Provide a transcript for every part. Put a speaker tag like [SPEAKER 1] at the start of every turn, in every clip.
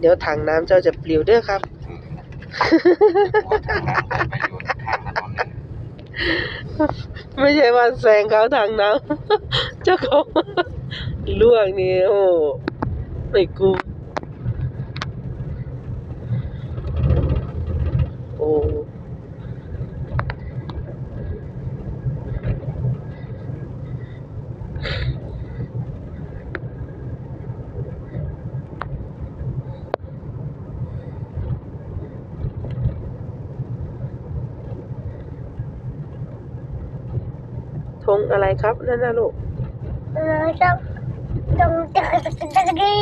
[SPEAKER 1] เดี๋ยวถังน้ำเจ้าจะปลิวเด้อครับ
[SPEAKER 2] อืมหัวทางน้ำไปอยู่ข้างถนนนั่น
[SPEAKER 1] ไม่ใช่ว่าแซงเขาทางน้ำเจ้าของล่วงนี่โอ้ไม่กูโอ้ ธงอะไรครับนั่นนะลูก
[SPEAKER 3] เออจังจังจังจังจังดี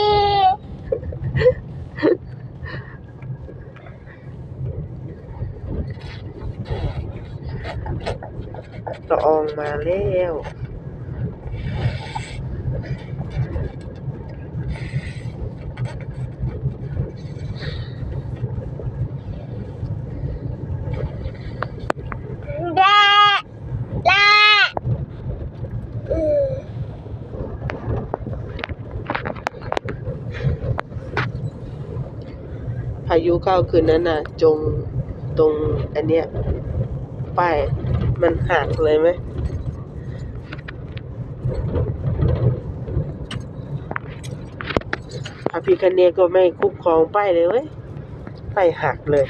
[SPEAKER 1] ละอองมาแล้ว
[SPEAKER 3] แด่แด่เออ
[SPEAKER 1] พายุเข้าคืนนั้นน่ะ จงตรงอันเนี้ยป้ายมันหักเลยไหมพระพิคเนตก็ไม่คุ้มครองป้ายเลยเว้ยป้ายหักเลย